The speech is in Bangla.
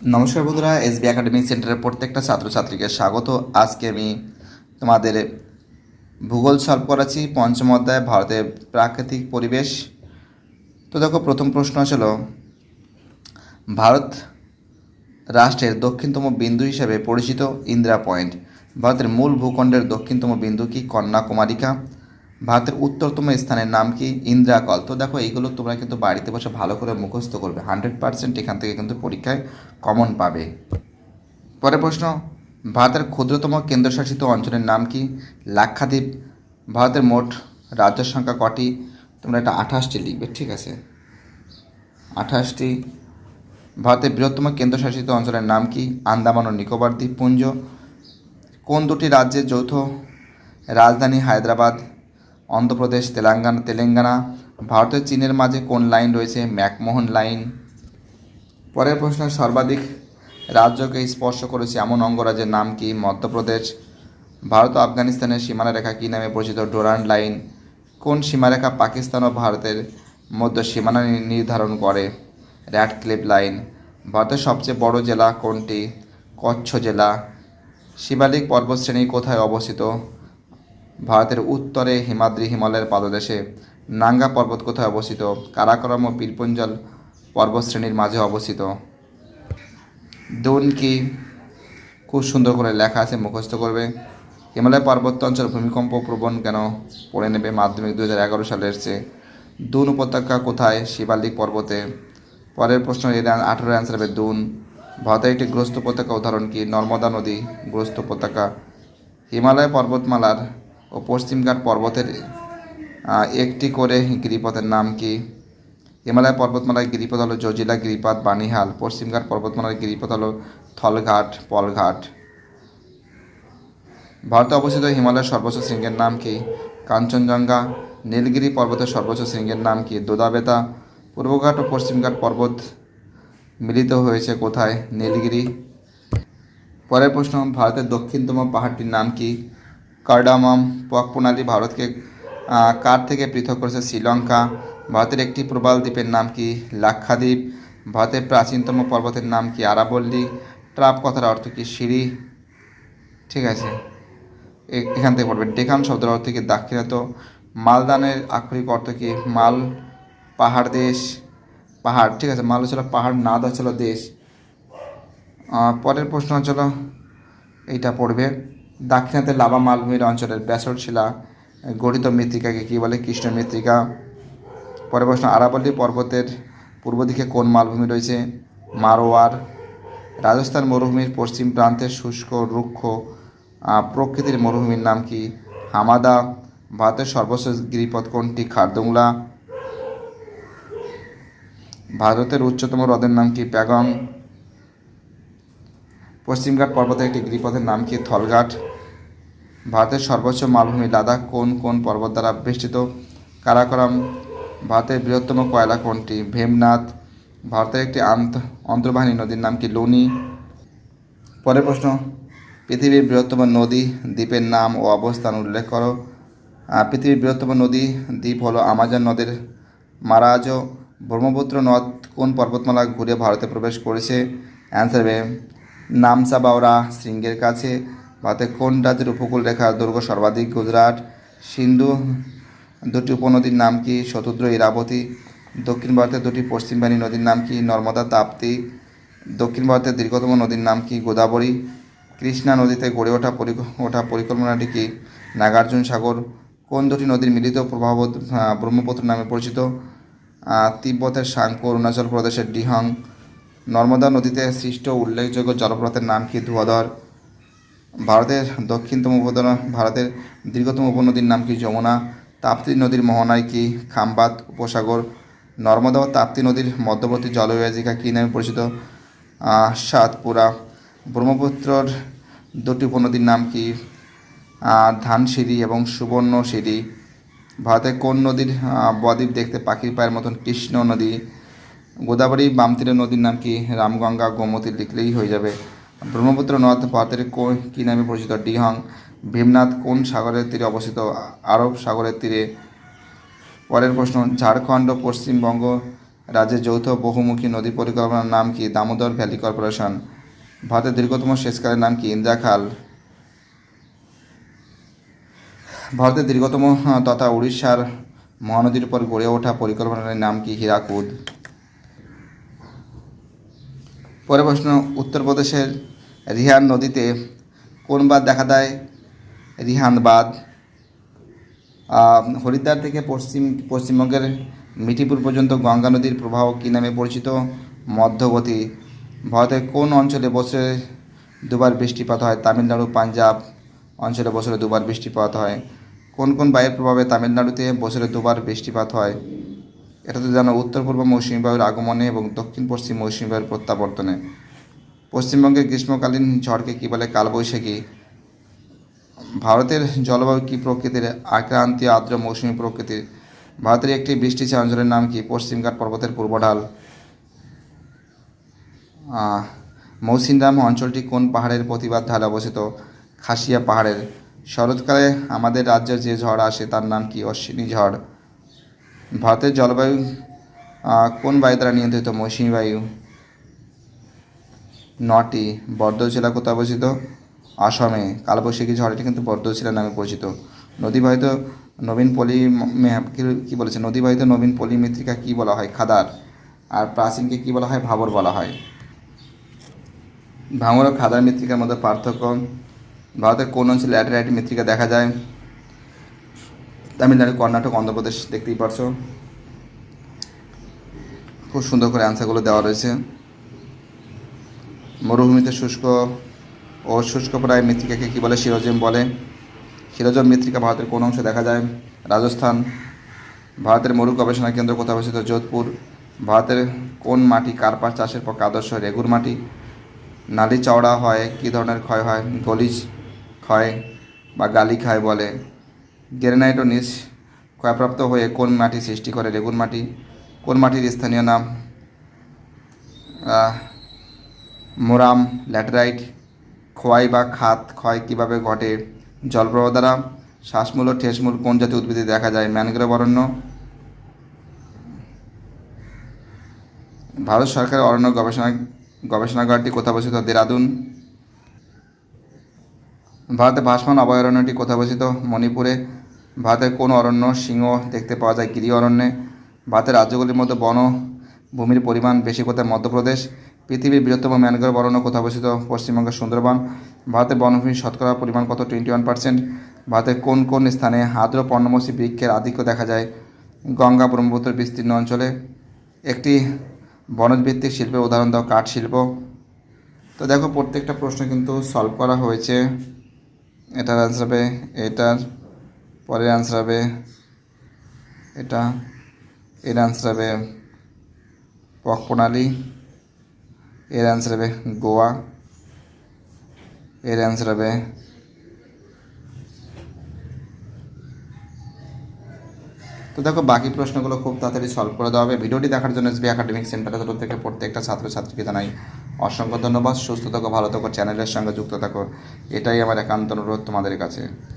নমস্কার বন্ধুরা এসবি একাডেমিক সেন্টারের প্রত্যেকটা ছাত্রছাত্রীকে স্বাগত। আজকে আমি তোমাদের ভূগোল সলভ করাচ্ছি, পঞ্চম অধ্যায়, ভারতের প্রাকৃতিক পরিবেশ। তো দেখো, প্রথম প্রশ্ন ছিল ভারত রাষ্ট্রের দক্ষিণতম বিন্দু হিসেবে পরিচিত ইন্দিরা পয়েন্ট। ভারতের মূল ভূখণ্ডের দক্ষিণতম বিন্দু কি? কন্যাকুমারিকা। ভারতের উত্তরতম স্থানের নাম কি? ইন্দ্রাকল তো দেখো, এইগুলো তোমরা কিন্তু বাড়িতে বসে ভালো করে মুখস্থ করবে। হান্ড্রেড পার্সেন্ট এখান থেকে কিন্তু পরীক্ষায় কমন পাবে। পরের প্রশ্ন, ভারতের ক্ষুদ্রতম কেন্দ্রশাসিত অঞ্চলের নাম কি? লাক্ষাদ্বীপ। ভারতের মোট রাজ্য সংখ্যা কটি? তোমরা এটা আঠাশটি লিখবে, ঠিক আছে? আঠাশটি। ভারতের বৃহত্তম কেন্দ্রশাসিত অঞ্চলের নাম কি? আন্দামান ও নিকোবর দ্বীপপুঞ্জ। কোন দুটি রাজ্যের যৌথ রাজধানী হায়দ্রাবাদ? অন্ধ্রপ্রদেশ, তেলেঙ্গানা তেলেঙ্গানা, ভারতের চীনের মাঝে কোন লাইন রয়েছে? McMahon line. পরের প্রশ্ন, সর্বাধিক রাজ্যকে স্পর্শ করেছে এমন অঙ্গরাজ্যের নাম কি? মধ্যপ্রদেশ, ভারত ও আফগানিস্তানের সীমানারেখা কী নামে পরিচিত? Durand line. কোন সীমারেখা পাকিস্তান ও ভারতের মধ্যে সীমানা নির্ধারণ করে? Radcliffe line. ভারতের সবচেয়ে বড় জেলা কোনটি? কচ্ছ জেলা। শিবালিক পর্বতশ্রেণী কোথায় অবস্থিত? ভারতের উত্তরে হিমাদ্রি হিমালয়ের পাদদেশে নাঙ্গা পর্বত কোথায় অবস্থিত? কারাকরম ও পীরপঞ্জল পর্বতশ্রেণীর মাঝে অবস্থিত। দুন কি খুব সুন্দর করে লেখা আছে, মুখস্থ করবে। হিমালয় পার্বত্য অঞ্চল ভূমিকম্প প্রবণ কেন পড়ে নেবে মাধ্যমিক দু হাজার এগারো সালে এসছে দুন উপত্যকা কোথায়? শিবালিক পর্বতে। পরের প্রশ্ন, এর আঠেরো অ্যান্সার হবে দুন। ভারতের একটি গ্রস্ত উপত্যকা উদাহরণ কি? নর্মদা নদী গ্রস্ত উপত্যকা। হিমালয় পর্বতমালার ও পশ্চিমঘাট পর্বতের একটি করে গিরিপথের নাম কি? হিমালয় পর্বতমালার গিরিপথ হলো জজিলা গিরিপথ, বানিহাল। পশ্চিমঘাট পর্বতমালার গিরিপথ হলো থলঘাট, পলঘাট। ভারতে অবস্থিত হিমালয়ের সর্বোচ্চ শৃঙ্গের নাম কি? কাঞ্চনজঙ্ঘা। নীলগিরি পর্বতের সর্বোচ্চ শৃঙ্গের নাম কি? দোদাবেতা। পূর্বঘাট ও পশ্চিমঘাট পর্বত মিলিত হয়েছে কোথায়? নীলগিরি। পরের প্রশ্ন, ভারতের দক্ষিণতম পাহাড়টির নাম কি? কার্ডামাম পক প্রণালী ভারতকে কার থেকে পৃথক করেছে শ্রীলঙ্কা? ভারতের একটি প্রবাল দ্বীপের নাম কি লাক্ষাদ্বীপ? ভারতের প্রাচীনতম পর্বতের নাম কি আরাবল্লী? ট্রাপ কথার অর্থ কি সিঁড়ি? ঠিক আছে। এখান থেকে পড়বে। ডেকান শব্দের অর্থ কি দাক্ষিণাত মালদানের আক্ষরিক অর্থ কি মাল, পাহাড় দেশ? পাহাড়, ঠিক আছে, মাল ছিল পাহাড়, নাদ ছিল দেশ। পরের প্রশ্ন হচ্ছিল, এইটা পড়বে। দাক্ষিণাতে লাভা মালভূমির অঞ্চলের ব্যাসল্ট শিলা গঠিত মৃত্তিকাকে কী বলে? কৃষ্ণ মৃত্তিকা। পরে প্রশ্ন, আরাবল্লী পর্বতের পূর্ব দিকে কোন মালভূমি রয়েছে? মারোয়ার। রাজস্থান মরুভূমির পশ্চিম প্রান্তের শুষ্ক, রুক্ষ প্রকৃতির মরুভূমির নাম কি? হামাদা। ভারতের সর্বশেষ গিরিপথ কোনটি? খারদুংলা। ভারতের উচ্চতম হ্রদের নাম কি? প্যাগং। পশ্চিমঘাট পর্বতের একটি গিরিপথের নাম কি? থলঘাট। ভারতের সর্বোচ্চ মালভূমি লাদাখ কোন কোন পর্বত দ্বারা বেষ্টিত? কারাকরাম, ভারতের বৃহত্তম কয়লা কোনটি? ভেমনাথ, ভারতের একটি আন্ত অন্তর্বাহিনী নদীর নাম কি? লুনি। পরের প্রশ্ন, পৃথিবীর বৃহত্তম নদী দ্বীপের নাম ও অবস্থান উল্লেখ করো। পৃথিবীর বৃহত্তম নদী দ্বীপ হলো আমাজন নদের মারাজ ব্রহ্মপুত্র নদ। কোন পর্বতমালা ঘুরে ভারতে প্রবেশ করেছে? অ্যান্সার নামসা বাওরা, শৃঙ্গের কাছে ভারতের কোন রাজ্যের উপকূল রেখার দৈর্ঘ্য সর্বাধিক গুজরাট, সিন্ধু, দুটি উপনদীর নাম কি শতুদ্র ইরাবতী, দক্ষিণ ভারতের দুটি পশ্চিমবাণী নদীর নাম কি নর্মদা তাপ্তি, দক্ষিণ ভারতের দীর্ঘতম নদীর নাম কি গোদাবরী, কৃষ্ণা নদীতে গড়ে ওঠা পরি- ওঠা পরিকল্পনাটি কি নাগার্জুন সাগর, কোন দুটি নদীর মিলিত প্রভাব ব্রহ্মপুত্র নামে পরিচিত তিব্বতের সাংকো, অরুণাচল প্রদেশের ডিহং নর্মদা নদীতে সৃষ্ট উল্লেখযোগ্য জলপ্রপাতের নাম কি ধুয়াধর? ভারতের দক্ষিণতম উপনদী ভারতের দীর্ঘতম উপনদীর নাম কি যমুনা? তাপ্তি নদীর মোহনায় কি খাম্বাত উপসাগর? নর্মদা ও তাপ্তি নদীর মধ্যবর্তী জলবিভাজিকা কী নামে পরিচিত? সাতপুরা। ব্রহ্মপুত্রর দুটি উপনদীর নাম কি? ধানসিঁড়ি এবং সুবর্ণসিঁড়ি। ভারতের কোন নদীর বদ্বীপ দেখতে পাখির পায়ের মতন কৃষ্ণ নদী? গোদাবরী বাম নদীর নাম কি? রামগঙ্গা, গোমতী লিখলেই হয়ে যাবে। ব্রহ্মপুত্র নদ ভারতের কো- কি নামে পরিচিত? ডিহং। ভীমনাথ কোন সাগরের তীরে অবস্থিত? আরব সাগরের তীরে। পরের প্রশ্ন, ঝাড়খণ্ড, পশ্চিমবঙ্গ রাজ্যের যৌথ বহুমুখী নদী পরিকল্পনার নাম কি? Damodar valley corporation. ভারতের দীর্ঘতম সেচকালের নাম কি? ইন্দিরা খাল। ভারতের দীর্ঘতম, তথা উড়িষ্যার মহানদীর উপর গড়ে ওঠা পরিকল্পনার নাম কি? হীরাকুদ। পরের প্রশ্ন, উত্তরপ্রদেশের রিহান নদীতে কোন বাঁধ দেখা দেয়? রিহান বাঁধ। হরিদ্বার থেকে পশ্চিম, পশ্চিমবঙ্গের মিঠিপুর পর্যন্ত গঙ্গা নদীর প্রবাহ কী নামে পরিচিত? মধ্যগতি ভারতের কোন অঞ্চলে বছরে দুবার বৃষ্টিপাত হয়? তামিলনাড়ু, পাঞ্জাব অঞ্চলে বছরে দুবার বৃষ্টিপাত হয়। কোন কোন বায়ুর প্রভাবে তামিলনাড়ুতে বছরে দুবার বৃষ্টিপাত হয়? এটা তো জানো উত্তর পূর্ব মৌসুমী বায়ুর আগমনে এবং দক্ষিণ পশ্চিম মৌসুমী বায়ুর প্রত্যাবর্তনে। পশ্চিমবঙ্গের গ্রীষ্মকালীন ঝড়কে কী বলে কালবৈশাখী? ভারতের জলবায়ু কী প্রকৃতির আক্রান্তীয় আর্দ্র মৌসুমী প্রকৃতির? ভারতের একটি বৃষ্টিছে অঞ্চলের নাম কি? পশ্চিমঘাট পর্বতের পূর্ব ঢাল। আহ, মৌসিনরাম অঞ্চলটি কোন পাহাড়ের প্রতিবাদ ঢালে অবস্থিত? খাসিয়া পাহাড়ের। শরৎকালে আমাদের রাজ্যের যে ঝড় আসে তার নাম কি? অশ্বিনী ঝড়। ভারতের জলবায়ু কোন বায়ু দ্বারা নিয়ন্ত্রিত? মৌসুমী বায়ু। নটি বর্ধ জেলা কোথায় অবস্থিত? আসামে। কালবৈশাখী ঝড় এটি কিন্তু বর্ধ জেলা নামে পরিচিত। নদীবাহিত নবীন পলি কি বলেছে? নদীবাহিত নবীন পলি মৃত্তিকা কী বলা হয়? খাদার। আর প্রাচীনকে কী বলা হয়? ভাবর বলা হয়। ভাঙর ও খাদার মৃত্তিকার মধ্যে পার্থক্য। ভারতের কোন অঞ্চলে ল্যাটেরাইট মৃত্তিকা দেখা যায়? তামিলনাড়ু, কর্ণাটক, অন্ধ্রপ্রদেশ দেখতেই পারছ। খুব সুন্দর করে অ্যান্সারগুলো দেওয়া রয়েছে। মরুভূমিতে শুষ্ক ও শুষ্ক প্রায় মৃত্তিকাকে কী বলে? শিরোজম বলে। শিরোজম মৃত্তিকা ভারতের কোন অংশে দেখা যায়? রাজস্থান। ভারতের মরু গবেষণা কেন্দ্র কোথায় অবস্থিত? যোধপুর। ভারতের কোন মাটি কার্পাস চাষের পক্ষে আদর্শ? রেগুর মাটি। নালি চওড়া হয়, কী ধরনের ক্ষয় হয়? গলিজ ক্ষয় বা গালি খায় বলে। গ্রেনাইট ও নিচ ক্ষয়প্রাপ্ত হয়ে কোন মাটি সৃষ্টি করে? রেগুন মাটি। কোন মাটির স্থানীয় নাম? মোরাম, ল্যাটেরাইট, খোয়াই বা খাত। ক্ষয় কীভাবে ঘটে? জলপ্রবাহ দ্বারা শ্বাসমূল ও ঠেসমূল কোন জাতীয় উদ্ভিদে দেখা যায়? ম্যানগ্রোভ অরণ্য। ভারত সরকারের অরণ্য গবেষণা গবেষণাগারটি কোথায় অবস্থিত? দেরাদুন। ভারতে ভাসমান অভয়ারণ্যটি কোথায় অবস্থিত? মণিপুরে। ভারতের কোন অরণ্য সিংহ দেখতে পাওয়া যায়? গিরি অরণ্যে। ভারতের রাজ্যগুলির মধ্যে বন, ভূমির পরিমাণ বেশি কোথায়? মধ্যপ্রদেশ। পৃথিবীর বৃহত্তম ম্যানগ্রোভ অরণ্য কোথায় অবস্থিত? পশ্চিমবঙ্গের সুন্দরবন। ভারতের বনভূমির শতকরা পরিমাণ কত? টোয়েন্টি ওয়ান পার্সেন্ট ভারতের কোন কোন স্থানে আর্দ্র পর্ণমোচী বৃক্ষের আধিক্য দেখা যায়? গঙ্গা ব্রহ্মপুত্র বিস্তীর্ণ অঞ্চলে একটি বনজ ভিত্তিক শিল্পের উদাহরণ দাও, কাঠ শিল্প। তো দেখো, প্রত্যেকটা প্রশ্ন কিন্তু সলভ করা হয়েছে। এটার অ্যান্সার হবে, এটার পরের অ্যান্সার হবে এটা। এর অ্যান্সার হবে পক প্রণালী। এর অ্যান্সার হবে গোয়া। এর অ্যান্সার হবে তো দেখো, বাকি প্রশ্নগুলো খুব তাড়াতাড়ি সলভ করে দেওয়া হবে। ভিডিওটি দেখার জন্য এসবি একাডেমিক সেন্টারের তরফ থেকে প্রত্যেকটা ছাত্রছাত্রীকে জানাই অসংখ্য ধন্যবাদ। সুস্থ থাকো, ভালো থাকো চ্যানেলের সঙ্গে যুক্ত থাকো। এটাই আমার একান্ত অনুরোধ তোমাদের কাছে।